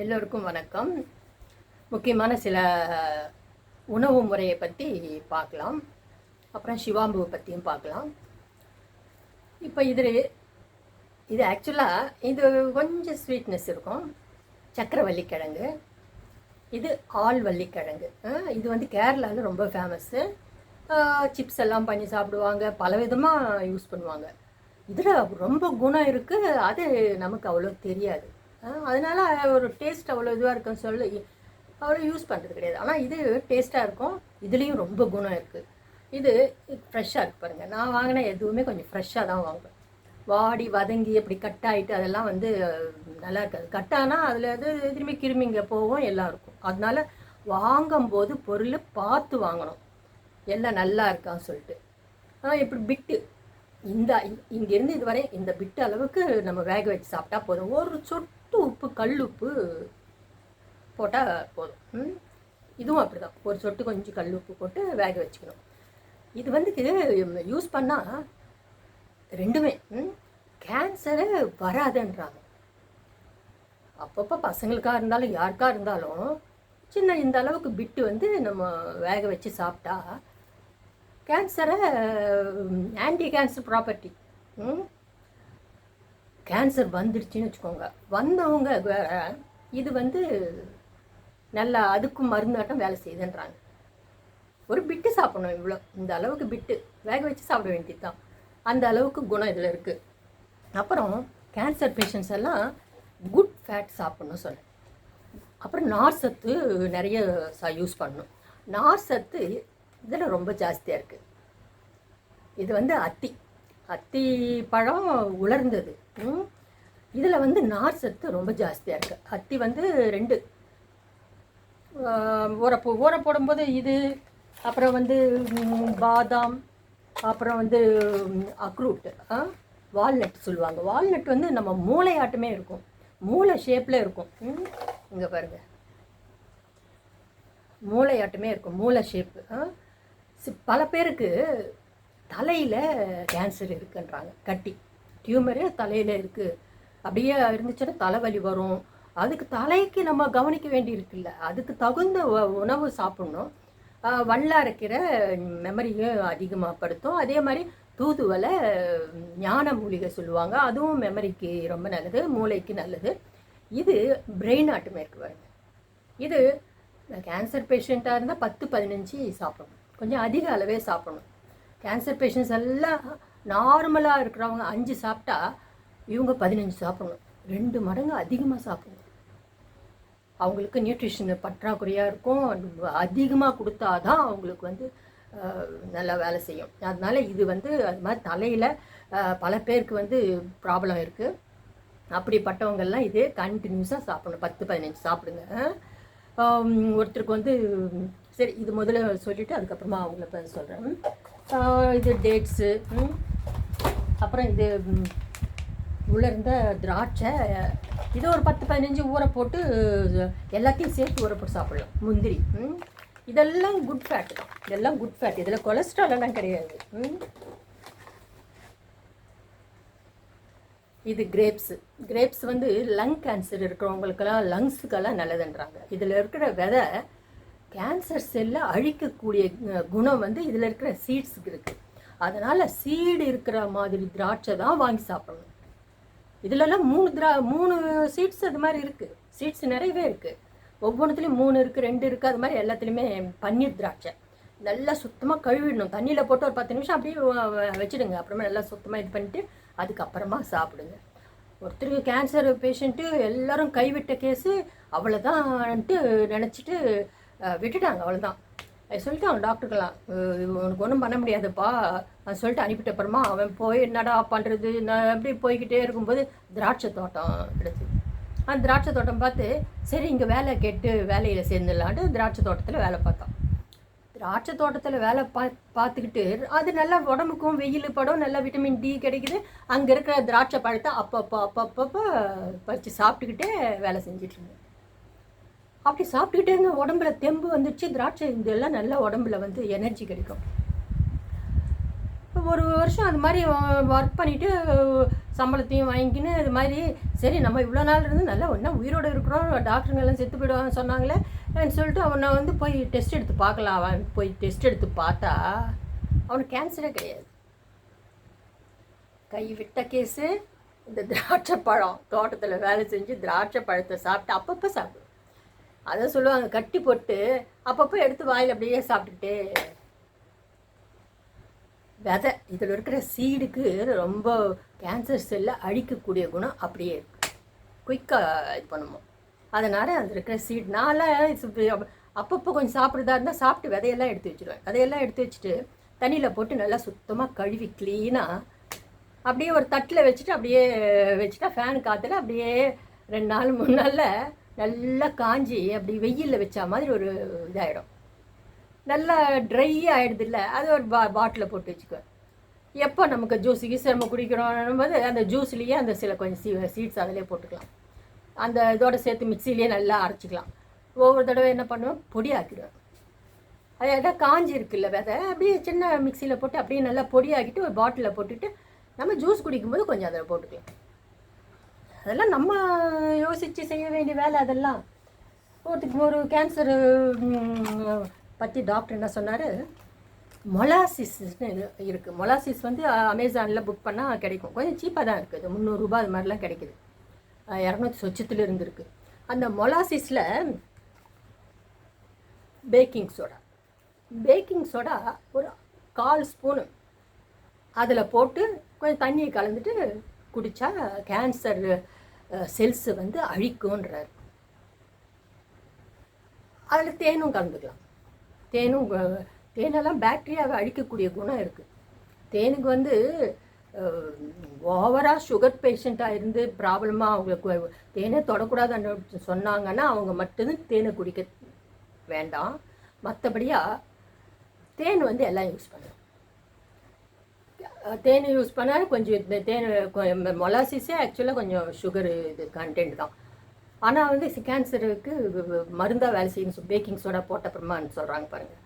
எல்லோருக்கும் வணக்கம். முக்கியமான சில உணவு முறையை பற்றி பார்க்கலாம். அப்புறம் சிவாம்புவை பற்றியும் பார்க்கலாம். இப்போ இது இது ஆக்சுவலாக இது கொஞ்சம் ஸ்வீட்னஸ் இருக்கும். சக்கரவள்ளி கிழங்கு இது ஆள்வள்ளி கிழங்கு இது வந்து கேரளாவில் ரொம்ப ஃபேமஸ்ஸு சிப்ஸ் எல்லாம் பண்ணி சாப்பிடுவாங்க. பல விதமாக யூஸ் பண்ணுவாங்க. இதில் ரொம்ப குணம் இருக்குது அது நமக்கு அவ்வளோ தெரியாது. அதனால ஒரு டேஸ்ட் அவ்வளோ இதுவாக இருக்கும் சொல்லி அவ்வளோ யூஸ் பண்ணுறது கிடையாது. ஆனால் இது டேஸ்ட்டாக இருக்கும். இதுலேயும் ரொம்ப குணம் இருக்குது இது ஃப்ரெஷ்ஷாக இருக்குது பாருங்கள் நான் வாங்கின எதுவுமே கொஞ்சம் ஃப்ரெஷ்ஷாக தான் வாங்குவேன். வாடி வதங்கி அப்படி கட் ஆகிட்டு அதெல்லாம் வந்து நல்லா இருக்காது. கட் ஆனால் அதில் வந்து திரும்பி கிருமிங்க போகும் எல்லாம் இருக்கும். அதனால வாங்கும்போது பொருள் பார்த்து வாங்கணும். எல்லாம் நல்லா இருக்கான்னு சொல்லிட்டு. இப்படி பிட்டு. இந்த இங்கேருந்து இதுவரை இந்த பிட்டு அளவுக்கு நம்ம வேக வச்சு சாப்பிட்டா போதும். ஒரு சொட்டு உப்பு கல் உப்பு போட்டால் போதும். ம்? இதுவும் அப்படிதான். ஒரு சொட்டு கொஞ்சம் கல் உப்பு போட்டு வேக வச்சுக்கணும். இது வந்து யூஸ் பண்ணால் ரெண்டுமே கேன்சரு வராதுன்றாங்க. அப்பப்போ பசங்களுக்காக இருந்தாலும் யாருக்கா இருந்தாலும் சின்ன இந்த அளவுக்கு பிட்டு வந்து நம்ம வேக வச்சு சாப்பிட்டா கேன்சரை ஆன்டி கேன்சர் ப்ராப்பர்ட்டி கேன்சர் வந்துடுச்சுன்னு வச்சுக்கோங்க. வந்தவங்க வேற இது வந்து நல்லா அதுக்கும் மருந்தாட்டம் வேலை செய்யுதுன்றாங்க. ஒரு பிட்டு சாப்பிடணும் இவ்வளோ இந்த அளவுக்கு பிட்டு. வேக வச்சு சாப்பிட வேண்டியது தான் அந்த அளவுக்கு குணம் இதில் இருக்குது அப்புறம் கேன்சர் பேஷண்ட்ஸ் எல்லாம் குட் ஃபேட் சாப்பிட்ணும் சொல்ல அப்புறம் நார் சத்து நிறைய யூஸ் பண்ணணும். நார் சத்து இதில் ரொம்ப ஜாஸ்தியாக இருக்குது இது வந்து அத்தி. அத்தி பழம் உலர்ந்தது இதில் வந்து நார் சத்து ரொம்ப ஜாஸ்தியாக இருக்குது அத்தி வந்து ரெண்டு. ஊறப்போ ஊற போடும்போது இது அப்புறம் வந்து பாதாம் அப்புறம் வந்து அக்ரூட் வால்நட் சொல்லுவாங்க. வால்நட் வந்து நம்ம மூளையாட்டமே இருக்கும். மூளை ஷேப்பில் இருக்கும். இங்கே பாருங்க. மூளையாட்டமே இருக்கும். மூளை ஷேப்பு பல பேருக்கு தலையில் கேன்சர் இருக்குன்றாங்க. கட்டி. டியூமரே தலையில் இருக்குது அப்படியே இருந்துச்சுன்னா தலைவலி வரும். அதுக்கு தலைக்கு நம்ம கவனிக்க வேண்டி இருக்குல்ல அதுக்கு தகுந்த உணவு சாப்பிடணும். வல்லாரைக்கிற மெமரியும் மெமரியை அதிகமாக படுத்தும் அதே மாதிரி தூதுவலை ஞான மூலிகை சொல்லுவாங்க. அதுவும் மெமரிக்கு ரொம்ப நல்லது மூளைக்கு நல்லது. இது பிரெயின் ஆட்டுமே இருக்கு பாருங்க. இது கேன்சர் பேஷண்ட்டாக இருந்தால் பத்து பதினஞ்சு சாப்பிடணும். கொஞ்சம் அதிக அளவே சாப்பிடணும். கேன்சர் பேஷண்ட்ஸ் எல்லாம் நார்மலாக இருக்கிறவங்க அஞ்சு சாப்பிட்டா இவங்க பதினஞ்சு சாப்பிடணும். ரெண்டு மடங்கு அதிகமாக சாப்பிடணும். அவங்களுக்கு நியூட்ரிஷன் பற்றாக்குறையாக இருக்கும். அதிகமாக கொடுத்தா தான் அவங்களுக்கு வந்து நல்லா வேலை செய்யும். அதனால் இது வந்து அது மாதிரி தலையில் பல பேருக்கு வந்து ப்ராப்ளம் இருக்குது அப்படிப்பட்டவங்கெல்லாம் இது கண்டினியூஸாக சாப்பிடணும். பத்து பதினஞ்சு சாப்பிடுங்க. ஒருத்தருக்கு வந்து சரி இது முதல்ல சொல்லிவிட்டு அதுக்கப்புறமா அவங்கள சொல்கிறேன் இது டேட்ஸு அப்புறம் இது உள்ளே உலர்ந்த திராட்சை இது ஒரு பத்து பதினஞ்சு ஊற போட்டு எல்லாத்தையும் சேர்த்து ஊற போட்டு சாப்பிடலாம். முந்திரி ம். இதெல்லாம் குட் ஃபேட் தான் இதெல்லாம் குட் ஃபேட் இதில் கொலஸ்ட்ராலெல்லாம் கிடையாது ம். இது கிரேப்ஸ் கிரேப்ஸ் வந்து லங் கேன்சர் இருக்கிறவங்களுக்கெல்லாம் லங்ஸுக்கெல்லாம் நல்லதுன்றாங்க. இதில் இருக்கிற விதை கேன்சர் செல்லை அழிக்கக்கூடிய குணம் வந்து இதில் இருக்கிற சீட்ஸுக்கு இருக்குது அதனால் சீடு இருக்கிற மாதிரி திராட்சை தான் வாங்கி சாப்பிடணும். இதுலலாம் மூணு திரா மூணு சீட்ஸ் அது மாதிரி இருக்குது சீட்ஸ் நிறையவே இருக்குது ஒவ்வொன்றுத்துலேயும் மூணு இருக்குது ரெண்டு இருக்குது அது மாதிரி எல்லாத்துலேயுமே பன்னீர் திராட்சை. நல்லா சுத்தமாக கழுவிடணும். தண்ணியில் போட்டு ஒரு பத்து நிமிஷம் அப்படியே வச்சுடுங்க வச்சிடுங்க. அப்புறமா நல்லா சுத்தமாக இது பண்ணிவிட்டு அதுக்கப்புறமா சாப்பிடுங்க. ஒருத்தருக்கு கேன்சர் பேஷண்ட்டு எல்லாரும் கைவிட்ட கேஸு அவ்வளோதான்ட்டு நினச்சிட்டு விட்டுட்டாங்க அவ்வளோதான் சொல்லிட்டாங்க டாக்டருக்கெல்லாம் உனக்கு ஒன்றும் பண்ண முடியாதுப்பா. அது சொல்லிட்டு அனுப்பிட்ட அப்புறமா அவன் போய் என்னடா பண்ணுறது நான் எப்படி போய்கிட்டே இருக்கும்போது திராட்சை தோட்டம் கிடச்சி அந்த திராட்சை தோட்டம் பார்த்து சரி இங்கே வேலை கேட்டு வேலையில் சேர்ந்துடலான்ட்டு திராட்சை தோட்டத்தில் வேலை பார்த்தான். திராட்சை தோட்டத்தில் வேலை பா பார்த்துக்கிட்டு அது நல்லா உடம்புக்கும் வெயில் படம் நல்லா விட்டமின் டி கிடைக்குது. அங்கே இருக்கிற திராட்சை பழத்தை அப்பப்போ அப்பப்போ பறித்து சாப்பிட்டுக்கிட்டே வேலை செஞ்சிட்ருந்தேன் இருந்தேன் அப்படி சாப்பிட்டுக்கிட்டே இருந்த உடம்புல தெம்பு வந்துச்சு திராட்சை இதெல்லாம் நல்லா உடம்புல வந்து எனர்ஜி கிடைக்கும். ஒரு வருஷம் அது மாதிரி ஒர்க் பண்ணிவிட்டு சம்பளத்தையும் வாங்கிக்கின்னு இது மாதிரி சரி நம்ம இவ்வளோ நாள் இருந்து நல்லா ஒன்றா உயிரோடு இருக்கிறோம் டாக்டருங்கெல்லாம் செத்து போயிடுவான்னு சொன்னாங்களே சொல்லிட்டு அவனை வந்து போய் டெஸ்ட் எடுத்து பார்க்கலாம். அவன் போய் டெஸ்ட் எடுத்து பார்த்தா அவனுக்கு கேன்சரே கிடையாது. கை விட்ட கேஸு இந்த திராட்சை பழம் தோட்டத்தில் வேலை செஞ்சு திராட்சை பழத்தை சாப்பிட்டு அப்பப்போ சாப்பிடும் அதை சொல்லுவாங்க கட்டி போட்டு அப்பப்போ எடுத்து வாயில் அப்படியே சாப்பிட்டுக்கிட்டே. விதை இதில் இருக்கிற சீடுக்கு ரொம்ப கேன்சர் செல்லை அழிக்கக்கூடிய குணம் அப்படியே இருக்கு. குயிக்காக இது பண்ணுவோம் அதனால் அதில் இருக்கிற சீடு நான்லாம் அப்பப்போ கொஞ்சம் சாப்பிட்றதா இருந்தால் சாப்பிட்டு விதையெல்லாம் எடுத்து வச்சுருவேன். விதையெல்லாம் எடுத்து வச்சுட்டு தண்ணியில் போட்டு நல்லா சுத்தமாக கழுவி க்ளீனாக அப்படியே ஒரு தட்டில் வச்சுட்டு அப்படியே வச்சுட்டா ஃபேன் காற்றுல அப்படியே ரெண்டு நாள் மூணு நாளில் நல்லா காஞ்சி அப்படி வெயிலில் வச்ச மாதிரி ஒரு இதாகிடும் நல்லா ட்ரை ஆகிடுது இல்லை அது ஒரு பா பாட்டிலில் போட்டு வச்சுக்குவேன் எப்போ நமக்கு ஜூஸ் கீஸ் நம்ம குடிக்கிறோம் போது அந்த ஜூஸ்லேயே அந்த சில கொஞ்சம் சீ சீட்ஸ் அதிலே போட்டுக்கலாம். அந்த இதோட சேர்த்து மிக்சிலேயே நல்லா அரைச்சிக்கலாம். ஒவ்வொரு தடவை என்ன பண்ணுவேன் பொடி ஆக்கிடுவேன் அது எதாவது காஞ்சி இருக்குல்ல விதை அப்படியே சின்ன மிக்சியில் போட்டு அப்படியே நல்லா பொடியாக்கிட்டு ஒரு பாட்டிலில் போட்டுட்டு நம்ம ஜூஸ் குடிக்கும்போது கொஞ்சம் அதில் போட்டுக்கலாம். அதெல்லாம் நம்ம யோசித்து செய்ய வேண்டிய வேலை அதெல்லாம். ஒருத்துக்கு ஒரு கேன்சர் பற்றி டாக்டர் என்ன சொன்னார்? மொலாசிஸ்னு இருக்குது மொலாசிஸ் வந்து அமேசானில் புக் பண்ணால் கிடைக்கும். கொஞ்சம் சீப்பாக தான் இருக்குது முந்நூறுரூபா அது மாதிரிலாம் கிடைக்குது. இரநூத்தி சொச்சத்தில் இருந்துருக்கு அந்த மொலாசிஸில் பேக்கிங் சோடா பேக்கிங் சோடா ஒரு கால் ஸ்பூனு அதில் போட்டு கொஞ்சம் தண்ணியை கலந்துட்டு குடித்தா கேன்சர் செல்ஸு வந்து அழிக்கும்ன்றார். அதில் தேனும் கலந்துக்கலாம். தேனும் தேனெல்லாம் பேக்டீரியாவை அழிக்கக்கூடிய குணம் இருக்குது தேனுக்கு வந்து ஓவராக சுகர் பேஷண்ட்டாக இருந்து ப்ராப்ளமாக அவங்களுக்கு தேனே தொடக்கூடாதுன்னு சொன்னாங்கன்னா அவங்க மட்டும்தான் தேனை குடிக்க வேண்டாம். மற்றபடியாக தேன் வந்து எல்லாம் யூஸ் பண்ணுவோம் தேன் யூஸ் பண்ணால் கொஞ்சம் இந்த தேன் மொலாசிஸே ஆக்சுவலாக கொஞ்சம் சுகர் இது கண்டென்ட் தான். ஆனால் வந்து கேன்சருக்கு மருந்தாக வேலை செய்யணும் பேக்கிங் சோடா போட்ட அப்புறமான்னு சொல்கிறாங்க பாருங்கள்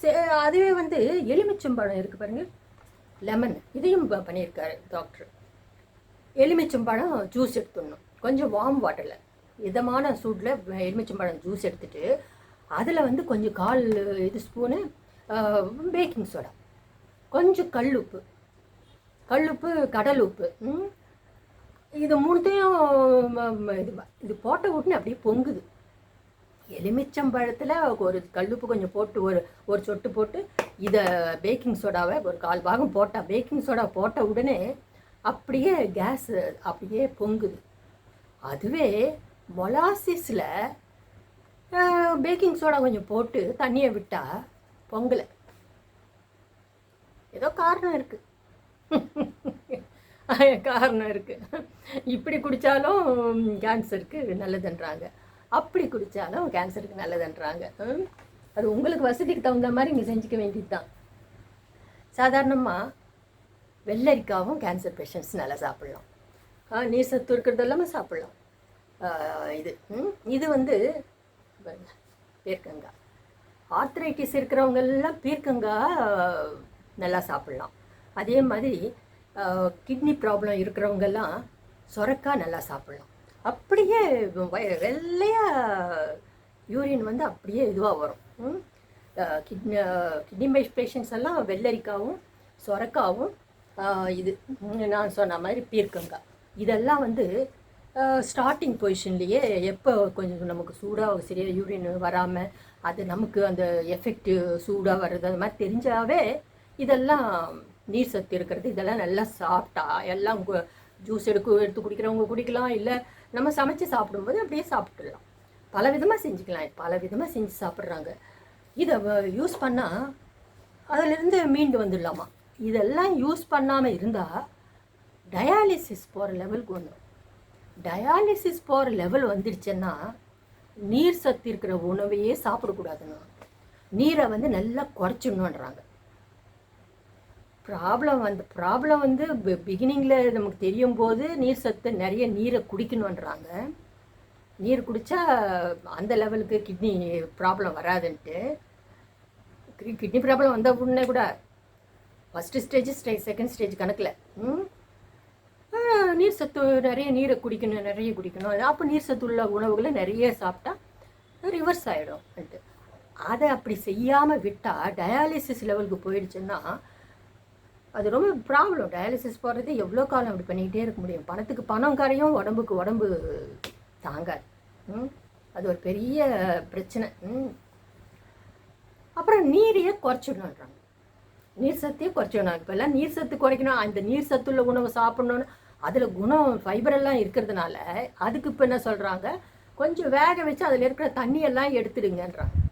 சே அதுவே வந்து எலுமிச்சம்பழம் இருக்குது பாருங்கள் லெமன் இதையும் பண்ணியிருக்காரு டாக்டர் எலுமிச்சம்பழம் ஜூஸ் எடுத்துடணும். கொஞ்சம் வார்ம் வாட்டரில் இதமான சூடில் எலுமிச்சம்பழம் ஜூஸ் எடுத்துட்டு அதில் வந்து கொஞ்சம் கால் இது ஸ்பூனு பேக்கிங் சோடா கொஞ்சம் கல்லுப்பு கல்லுப்பு கடல் உப்பு. இது மூணுத்தையும் இது இது போட்ட உடனே அப்படியே பொங்குது. எலுமிச்சம்பழத்தில் ஒரு கல்லுப்பு கொஞ்சம் போட்டு ஒரு ஒரு சொட்டு போட்டு இதை பேக்கிங் சோடாவை ஒரு கால் பாகம் போட்டால் பேக்கிங் சோடா போட்ட உடனே அப்படியே கேஸ் அப்படியே பொங்குது. அதுவே மொலாசிஸில் பேக்கிங் சோடா கொஞ்சம் போட்டு தண்ணியை விட்டால் பொங்கலை. ஏதோ காரணம் இருக்குது காரணம் இருக்குது இப்படி குடித்தாலும் கேன்சருக்கு நல்லதுன்றாங்க. அப்படி குடித்தாலும் கேன்சருக்கு நல்லதுன்றாங்க. அது உங்களுக்கு வசதிக்கு தகுந்த மாதிரி நீங்கள் செஞ்சுக்க வேண்டியது தான் சாதாரணமாக வெள்ளரிக்காவும் கேன்சர் பேஷண்ட்ஸ் நல்லா சாப்பிட்லாம். நீர் சத்து இருக்கிறது எல்லாமே சாப்பிட்லாம். இது இது வந்து பீர்க்கங்காய் ஆர்த்ரைட்டிஸ் இருக்கிறவங்க எல்லாம் பீர்க்கங்காய் நல்லா சாப்பிட்லாம். அதே மாதிரி கிட்னி ப்ராப்ளம் இருக்கிறவங்கெல்லாம் சொரக்காய் நல்லா சாப்பிட்லாம். அப்படியே வய- யூரின் வந்து அப்படியே இதுவாக வரும். கிட்னி கிட்னி பேஷண்ட்ஸ் எல்லாம் வெள்ளரிக்காவும் சொரக்காவும் இது நான் சொன்ன மாதிரி பீர்க்கங்காய் இதெல்லாம் வந்து ஸ்டார்டிங் பொசிஷன்லேயே எப்போ கொஞ்சம் நமக்கு சூடாக சரியாக யூரின் வராமல் அது நமக்கு அந்த எஃபெக்ட் சூடாக வர்றது அது மாதிரி தெரிஞ்சாவே இதெல்லாம் நீர் சத்து இருக்கிறது இதெல்லாம் நல்லா சாப்பிட்டா எல்லாம் ஜூஸ் எடுக்க எடுத்து குடிக்கிறவங்க குடிக்கலாம் இல்லை நம்ம சமைச்சு சாப்பிடும்போது அப்படியே சாப்பிட்டுடலாம் பல விதமாக செஞ்சுக்கலாம் பல விதமாக செஞ்சு சாப்பிட்றாங்க. இதை யூஸ் பண்ணால் அதிலிருந்து மீண்டு வந்துடலாமா? இதெல்லாம் யூஸ் பண்ணாமல் இருந்தால் டயாலிசிஸ் போகிற லெவலுக்கு வந்துடும் டயாலிசிஸ் போகிற லெவல் வந்துடுச்சுன்னா நீர் சத்து இருக்கிற உணவையே சாப்பிடக்கூடாதுன்னா நீரை வந்து நல்லா குறைச்சிடணுன்றாங்க ப்ராப்ளம் வந்து ப்ராப்ளம் வந்து பிகினிங்கில் நமக்கு தெரியும் போது நீர் சத்து நிறைய நீரை குடிக்கணுன்றாங்க நீர் குடித்தா அந்த லெவலுக்கு கிட்னி ப்ராப்ளம் வராதுன்ட்டு. கிட்னி ப்ராப்ளம் வந்த உடனே கூட first stage stage second stage கணக்கில் ம்? நீர் சத்து நிறைய நீரை குடிக்கணும் நிறைய குடிக்கணும். அப்போ நீர் சத்து உள்ள உணவுகளை நிறைய சாப்பிட்டா ரிவர்ஸ் ஆகிடும் அதை அப்படி செய்யாமல் விட்டால் டயாலிசிஸ் லெவலுக்கு போயிடுச்சுன்னா அது ரொம்ப ப்ராப்ளம் டயாலிசிஸ் போடுறது எவ்வளோ காலம் அப்படி பண்ணிக்கிட்டே இருக்க முடியும்? பணத்துக்கு பணம் கரையும் உடம்புக்கு உடம்பு தாங்காது. ம்? அது ஒரு பெரிய பிரச்சனை. ம்? அப்புறம் நீரையே குறைச்சிடணுன்றாங்க. நீர் சத்தையே குறைச்சிடணும். இப்போல்லாம் நீர் சத்து குறைக்கணும். அந்த நீர் சத்துள்ள உணவு சாப்பிட்ணுன்னு அதில் குணம் ஃபைபர் எல்லாம் இருக்கிறதுனால அதுக்கு இப்போ என்ன சொல்கிறாங்க கொஞ்சம் வேக வச்சு அதில் இருக்கிற தண்ணியெல்லாம் எடுத்துடுங்கன்றாங்க.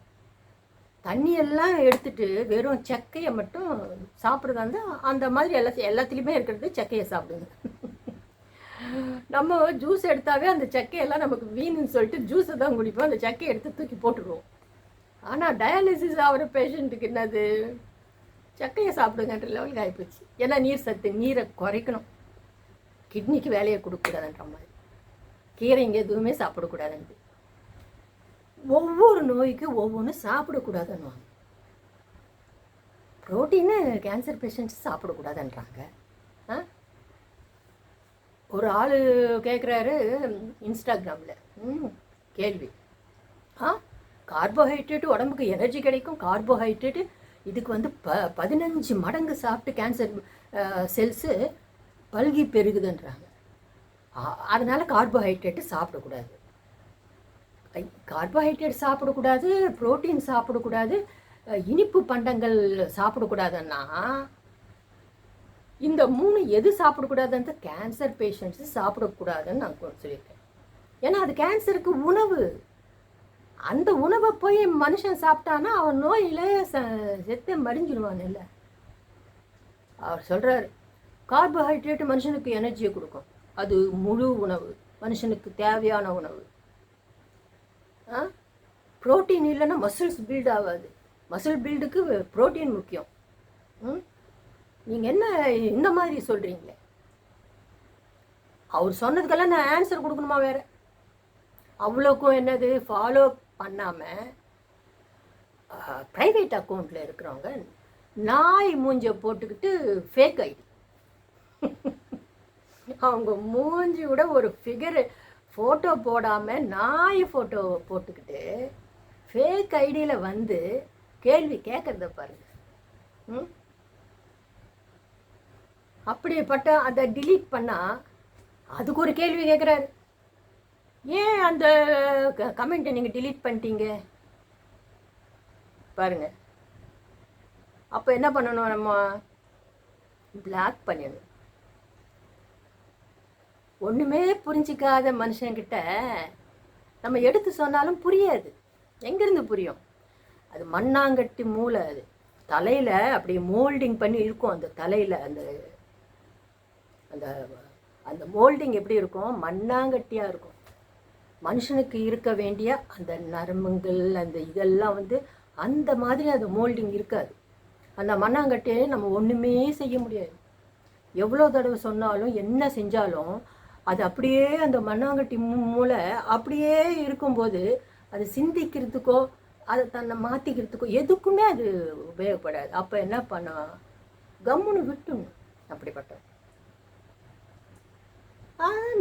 தண்ணியெல்லாம் எடுத்துட்டு வெறும் சக்கையை மட்டும் சாப்பிட்றதா இருந்தால் அந்த மாதிரி எல்லா எல்லாத்துலேயுமே இருக்கிறது சக்கையை சாப்பிடுங்க நம்ம ஜூஸ் எடுத்தாவே அந்த சக்கையெல்லாம் நமக்கு வீணுன்னு சொல்லிட்டு ஜூஸை தான் குடிப்போம். அந்த சக்கையை எடுத்து தூக்கி போட்டுருவோம். ஆனால் டயாலிசிஸ் ஆகிற பேஷண்ட்டுக்கு என்னது? சக்கையை சாப்பிடுங்கன்ற லெவலுக்கு ஆகிப்போச்சு ஏன்னா நீர் சத்து நீரை குறைக்கணும். கிட்னிக்கு வேலையை கொடுக்கக்கூடாதுன்ற மாதிரி. கீரைங்க எதுவுமே சாப்பிடக்கூடாதுன்ட்டு. ஒவ்வொரு நோய்க்கு ஒவ்வொன்றும் சாப்பிடக்கூடாதுன்னுவாங்க. ப்ரோட்டீனு கேன்சர் பேஷண்ட்ஸ் சாப்பிடக்கூடாதுன்றாங்க. ஆ? ஒரு ஆள் கேட்குறாரு இன்ஸ்டாகிராமில். ம் கேள்வி. ஆ? கார்போஹைட்ரேட் உடம்புக்கு எனர்ஜி கிடைக்கும். கார்போஹைட்ரேட்டு இதுக்கு வந்து ப பதினஞ்சு மடங்கு சாப்பிட்டு கேன்சர் செல்ஸு பல்கி பெருகுதுன்றாங்க. அதனால் கார்போஹைட்ரேட்டு சாப்பிடக்கூடாது. கார்போஹைட்ரேட் சாப்பிடக்கூடாது புரோட்டீன் சாப்பிடக்கூடாது இனிப்பு பண்டங்கள் சாப்பிடக்கூடாதுன்னா இந்த மூணு எது சாப்பிடக்கூடாதுன்னு கேன்சர் பேஷண்ட்ஸு சாப்பிடக்கூடாதுன்னு நான் சொல்லியிருக்கேன். ஏன்னா அது கேன்சருக்கு உணவு. அந்த உணவை போய் மனுஷன் சாப்பிட்டானா அவன் நோயில் ச செத்து மடிஞ்சிடுவான் இல்லை. அவர் சொல்கிறாரு கார்போஹைட்ரேட் மனுஷனுக்கு எனர்ஜியை கொடுக்கும். அது முழு உணவு. மனுஷனுக்கு தேவையான உணவு. புரோட்டீன் இல்லைன்னா மசில்ஸ் பில்ட் ஆகாது. மசில் பில்டுக்கு புரோட்டீன் முக்கியம். ம்? நீங்கள் என்ன இந்த மாதிரி சொல்கிறீங்களே அவர் சொன்னதுக்கெல்லாம் நான் ஆன்சர் கொடுக்கணுமா வேற? அவ்வளோக்கும் என்னது? ஃபாலோ பண்ணாமல் ப்ரைவேட் அக்கௌண்ட்டில் இருக்கிறவங்க நாய் மூஞ்ச போட்டுக்கிட்டு ஃபேக் ஐடி அவங்க மூஞ்சி விட ஒரு ஃபிகரு ஃபோட்டோ போடாமல் நாய் ஃபோட்டோ போட்டுக்கிட்டு ஃபேக் ஐடியில் வந்து கேள்வி கேட்குறத பாருங்க. ம்? அப்படிப்பட்ட அதை டிலீட் பண்ணால் அதுக்கு ஒரு கேள்வி கேட்குறாரு ஏன் அந்த கமெண்ட்டை நீங்கள் டிலீட் பண்ணிட்டீங்க? பாருங்கள் அப்போ என்ன பண்ணணும் நம்ம? பிளாக் பண்ணிடணும். ஒன்றுமே புரிஞ்சிக்காத மனுஷங்கிட்ட நம்ம எடுத்து சொன்னாலும் புரியாது. எங்கேருந்து புரியும்? அது மண்ணாங்கட்டி மூளை அது. தலையில் அப்படி மோல்டிங் பண்ணி இருக்கும் அந்த தலையில் அந்த அந்த அந்த மோல்டிங் எப்படி இருக்கும்? மண்ணாங்கட்டியாக இருக்கும். மனுஷனுக்கு இருக்க வேண்டிய அந்த நரம்புகள் அந்த இதெல்லாம் வந்து அந்த மாதிரி அந்த மோல்டிங் இருக்காது. அந்த மண்ணாங்கட்டியை நம்ம ஒன்றுமே செய்ய முடியாது. எவ்வளோ தடவை சொன்னாலும் என்ன செஞ்சாலும் அது அப்படியே அந்த மண்ணாங்கட்டி மூளை அப்படியே இருக்கும்போது அது சிந்திக்கிறதுக்கோ அதை தன்னை மாற்றிக்கிறதுக்கோ எதுக்குமே அது உபயோகப்படாது. அப்போ என்ன பண்ண? கம்முன்னு விட்டுணும் அப்படிப்பட்ட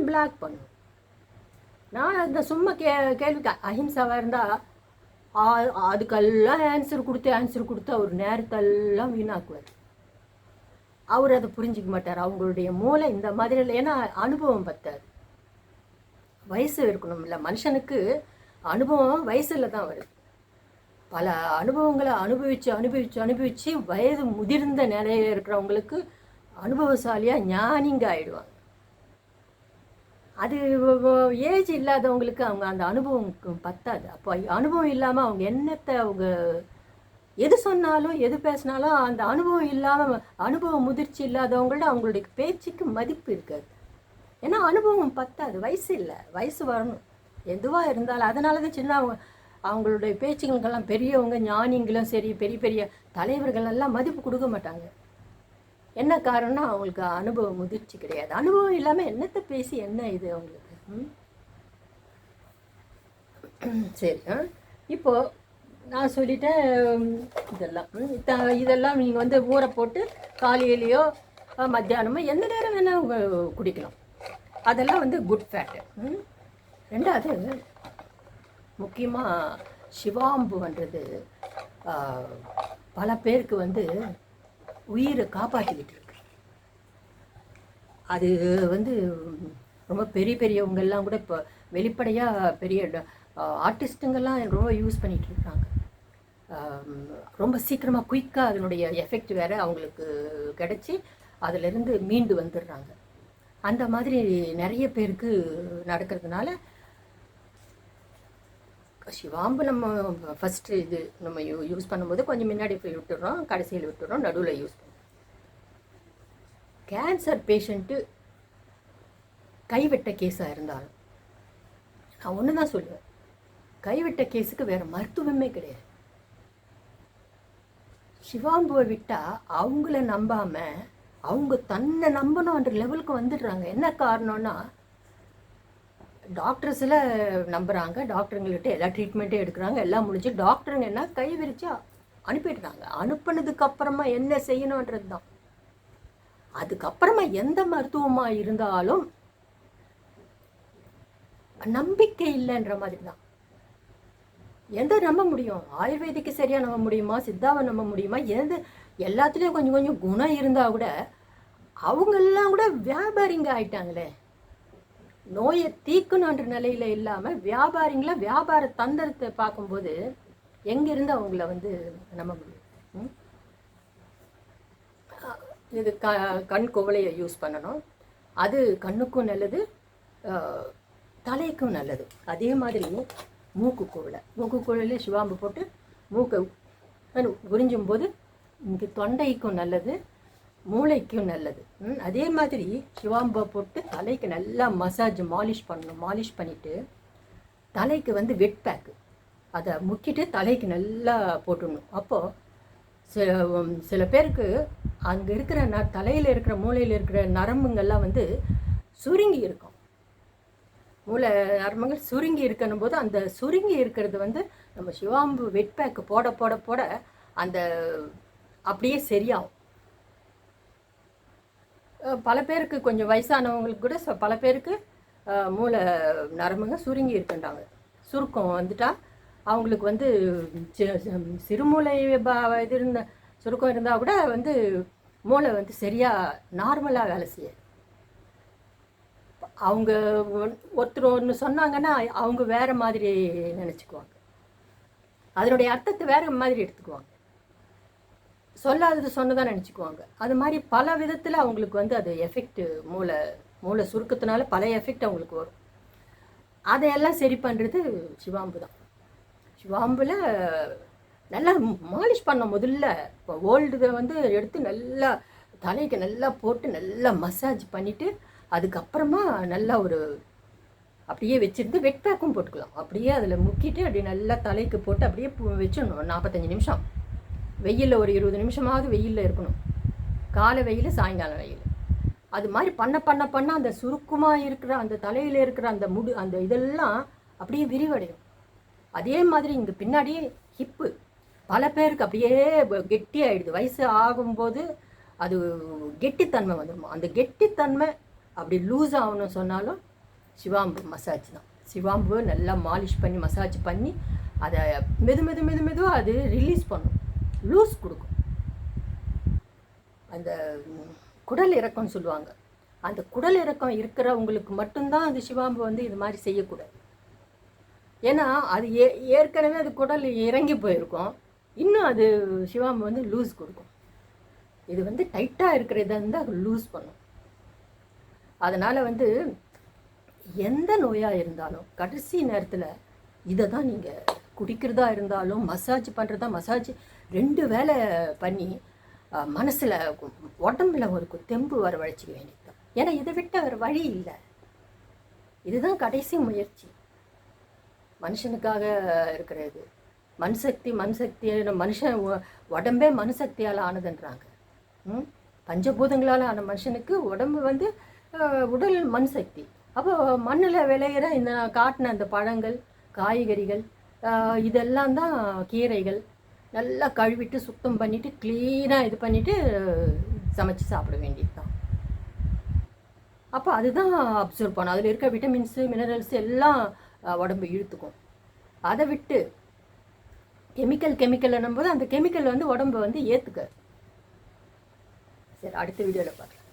பிளாக் பண்ணும். நான் அந்த சும்மா கே கேள்விக்கு அஹிம்சாவாக இருந்தால் அதுக்கெல்லாம் ஆன்சர் கொடுத்து ஆன்சர் கொடுத்து அவர் நேரத்தெல்லாம் வீணாக்குவார். அவர் அதை புரிஞ்சிக்க மாட்டார். அவங்களுடைய மூளை இந்த மாதிரி இல்லை. ஏன்னா அனுபவம் பத்தாது. வயசு இருக்கணும் இல்லை மனுஷனுக்கு அனுபவம் வயசில் தான் வருது. பல அனுபவங்களை அனுபவித்து அனுபவித்து அனுபவித்து வயது முதிர்ந்த நிலையில் இருக்கிறவங்களுக்கு அனுபவசாலியாக ஞானிங்க ஆயிடுவாங்க. அது ஏஜ் இல்லாதவங்களுக்கு அவங்க அந்த அனுபவம் பத்தாது. அப்போ அனுபவம் இல்லாமல் அவங்க என்னத்தை அவங்க எது சொன்னாலும் எது பேசினாலும் அந்த அனுபவம் இல்லாமல் அனுபவ முதிர்ச்சி இல்லாதவங்கள்ட்ட அவங்களுடைய பேச்சுக்கு மதிப்பு இருக்காது. ஏன்னா அனுபவம் பத்தாது. வயசு இல்லை. வயசு வரணும். எதுவாக இருந்தாலும் அதனால தான் சின்ன அவங்க அவங்களுடைய பேச்சுங்களுக்கெல்லாம் பெரியவங்க ஞானிங்களும் சரி பெரிய பெரிய தலைவர்கள் எல்லாம் மதிப்பு கொடுக்க மாட்டாங்க. என்ன காரணம்னா அவங்களுக்கு அனுபவ முதிர்ச்சி கிடையாது. அனுபவம் இல்லாமல் என்னத்தை பேசி என்ன இது அவங்களுக்கு? ம்? சரி இப்போது நான் சொல்லிட்டேன் இதெல்லாம் இதெல்லாம் நீங்கள் வந்து ஊற போட்டு காலையிலையோ மத்தியானமோ எந்த நேரம் வேணால் குடிக்கலாம். அதெல்லாம் வந்து குட் ஃபேட்டு ரெண்டாவது முக்கியமாக சிவாம்புன்றது வந்தது பல பேருக்கு வந்து உயிரை காப்பாற்றிக்கிட்டு இருக்கு. அது வந்து ரொம்ப பெரிய பெரியவங்கெல்லாம் கூட இப்போ வெளிப்படையாக பெரிய ஆர்டிஸ்ட்டுங்கெல்லாம் ரொம்ப யூஸ் பண்ணிகிட்டு இருக்காங்க. ரொம்ப சீக்கிரமாக குயிக்காக அதனுடைய எஃபெக்ட் வேறு அவங்களுக்கு கிடச்சி அதிலிருந்து மீண்டு வந்துடுறாங்க. அந்த மாதிரி நிறைய பேருக்கு நடக்கிறதுனால சிவாம்பு நம்ம ஃபஸ்ட்டு இது நம்ம யூ யூஸ் பண்ணும்போது கொஞ்சம் முன்னாடி போய் விட்டுடுறோம் கடைசியில் விட்டுறோம் நடுவில் யூஸ் பண்ணுறோம் கேன்சர் பேஷண்ட்டு கைவிட்ட கேஸாக இருந்தாலும் நான் ஒன்று தான் சொல்லுவேன். கைவிட்ட கேஸுக்கு வேறு மருத்துவமே கிடையாது. சிவாம்புவை விட்டால் அவங்கள நம்பாமல் அவங்க தன்னை நம்பணுன்ற லெவலுக்கு வந்துடுறாங்க. என்ன காரணம்னா டாக்டர்ஸில் நம்புகிறாங்க டாக்டருங்கள்கிட்ட எல்லா ட்ரீட்மெண்ட்டும் எடுக்கிறாங்க. எல்லாம் முடிஞ்சு டாக்டருங்க என்ன கை விரித்து அனுப்பிடுறாங்க. அனுப்புனதுக்கு அப்புறமா என்ன செய்யணுன்றது தான். அதுக்கப்புறமா எந்த மருத்துவமாக இருந்தாலும் நம்பிக்கை இல்லைன்ற மாதிரி தான். எந்த நம்ப முடியும்? ஆயுர்வேதிக்கு சரியாக நம்ப முடியுமா? சித்தாவை நம்ப முடியுமா? எந்த எல்லாத்துலேயும் கொஞ்சம் கொஞ்சம் குணம் இருந்தால் கூட அவங்கெல்லாம் கூட வியாபாரிங்க ஆயிட்டாங்களே. நோயை தீக்கணுன்ற நிலையில் இல்லாமல் வியாபாரிங்கள வியாபார தந்திரத்தை பார்க்கும்போது எங்கேருந்து அவங்கள வந்து நம்ப முடியும்? ம்? இது க கண் குவளையை யூஸ் பண்ணணும். அது கண்ணுக்கும் நல்லது தலைக்கும் நல்லது. அதே மாதிரி மூக்கு குழலை மூக்கு குழலே சிவாம்பு போட்டு மூக்கை உறிஞ்சும் போது இங்கே தொண்டைக்கும் நல்லது மூளைக்கும் நல்லது. அதே மாதிரி சிவாம்பை போட்டு தலைக்கு நல்லா மசாஜ் மாலிஷ் பண்ணணும் மாலிஷ் பண்ணிவிட்டு தலைக்கு வந்து வெட் பேக்கு அதை முக்கிட்டு தலைக்கு நல்லா போட்டுடணும். அப்போது சில சில பேருக்கு அங்கே இருக்கிற ந தலையில் இருக்கிற மூளையில் இருக்கிற நரம்புங்கள்லாம் வந்து சுருங்கி இருக்கும். மூளை நரம்புகள் சுருங்கி இருக்கணும் போது அந்த சுருங்கி இருக்கிறது வந்து நம்ம சிவாம்பு வெட் பேக்கு போட போட போட அந்த அப்படியே சரியாகும். பல பேருக்கு கொஞ்சம் வயசானவங்களுக்கு கூட ச- பல பேருக்கு மூளை நரம்புங்க சுருங்கி இருக்குன்றாங்க. சுருக்கம் வந்துட்டால் அவங்களுக்கு வந்து சிறுமூளை இது இருந்த சுருக்கம் இருந்தால் கூட வந்து மூளை வந்து சரியாக நார்மலாக வேலை செய்யாது. அவங்க ஒன்- ஒருத்தர் ஒன்று சொன்னாங்கன்னா அவங்க வேற மாதிரி நினச்சிக்குவாங்க. அதனுடைய அர்த்தத்தை வேற மாதிரி எடுத்துக்குவாங்க. சொல்லாதது சொன்னதாக நினச்சிக்குவாங்க. அது மாதிரி பல விதத்தில் அவங்களுக்கு வந்து அது எஃபெக்ட் மூளை மூளை சுருக்கத்தினால பல எஃபெக்ட் அவங்களுக்கு வரும். அதையெல்லாம் சரி பண்ணுறது சிவாம்பு தான். சிவாம்பில் நல்லா மாலிஷ் பண்ண முதல்ல இப்போ ஓல்டு வந்து எடுத்து நல்லா தலைக்கு நல்லா போட்டு நல்லா மசாஜ் பண்ணிவிட்டு அதுக்கப்புறமா நல்லா ஒரு அப்படியே வச்சுருந்து வெட் பேக்கும் போட்டுக்கலாம். அப்படியே அதில் முக்கிட்டு அப்படியே நல்லா தலைக்கு போட்டு அப்படியே வச்சிடணும். நாற்பத்தஞ்சு நிமிஷம். வெயிலில் ஒரு இருபது நிமிஷமாவது வெயிலில் இருக்கணும். காலை வெயில் சாயங்காலம் வெயில். அது மாதிரி பண்ண பண்ண பண்ண அந்த சுருக்கமாக இருக்கிற அந்த தலையில் இருக்கிற அந்த முடு அந்த இதெல்லாம் அப்படியே விரிவடையும். அதே மாதிரி இங்கே பின்னாடி ஹிப்பு பல பேருக்கு அப்படியே கெட்டி ஆகிடுது வயசு ஆகும்போது அது கெட்டித்தன்மை வந்துடும் அந்த கெட்டித்தன்மை அப்படி லூஸ் ஆகணும் சொன்னாலும் சிவாம்பு மசாஜ் தான். சிவாம்பு நல்லா மாலிஷ் பண்ணி மசாஜ் பண்ணி அதை மெது மெது மெது மெதுவாக அது ரிலீஸ் பண்ணும். லூஸ் கொடுக்கும். அந்த குடல் இறக்கம்னு சொல்லுவாங்க. அந்த குடல் இறக்கம் இருக்கிறவங்களுக்கு மட்டும்தான் அந்த சிவாம்பு வந்து இது மாதிரி செய்யக்கூடாது. ஏன்னா அது ஏ ஏற்கனவே அது குடல் இறங்கி போயிருக்கும். இன்னும் அது சிவாம்பு வந்து லூஸ் கொடுக்கும். இது வந்து டைட்டாக இருக்கிறத வந்து அது லூஸ் பண்ணும். அதனால் வந்து எந்த நோயாக இருந்தாலும் கடைசி நேரத்தில் இதை தான் நீங்கள் குடிக்கிறதா இருந்தாலும் மசாஜ் பண்ணுறதா மசாஜ் ரெண்டு வேலை பண்ணி மனசில் உடம்புல ஒரு தெம்பு தெம்பு வரவழைச்சிக்க வேண்டியதுதான். ஏன்னா இதை விட்ட வேறு வழி இல்லை. இதுதான் கடைசி முயற்சி. மனுஷனுக்காக இருக்கிறது. மண் சக்தி மண் சக்தி மனுஷன் உடம்பே மண் சக்தியால் ஆனதுன்றாங்க பஞ்சபூதங்களால் ஆன மனுஷனுக்கு உடம்பு வந்து உடல் மண் சக்தி. அப்போ மண்ணில் விளையிற இந்த காட்டின அந்த பழங்கள் காய்கறிகள் இதெல்லாம் தான் கீரைகள். நல்லா கழுவிட்டு சுத்தம் பண்ணிவிட்டு க்ளீனாக இது பண்ணிவிட்டு சமைச்சு சாப்பிட வேண்டியது தான். அப்போ அதுதான் அப்சர்வ் பண்ணும். அதில் இருக்க விட்டமின்ஸு மினரல்ஸ் எல்லாம் உடம்பு இழுத்துக்கும். அதை விட்டு கெமிக்கல் கெமிக்கல் போது அந்த கெமிக்கல் வந்து உடம்பு வந்து ஏற்றுக்க சரி அடுத்த வீடியோவில் பார்க்கலாம்.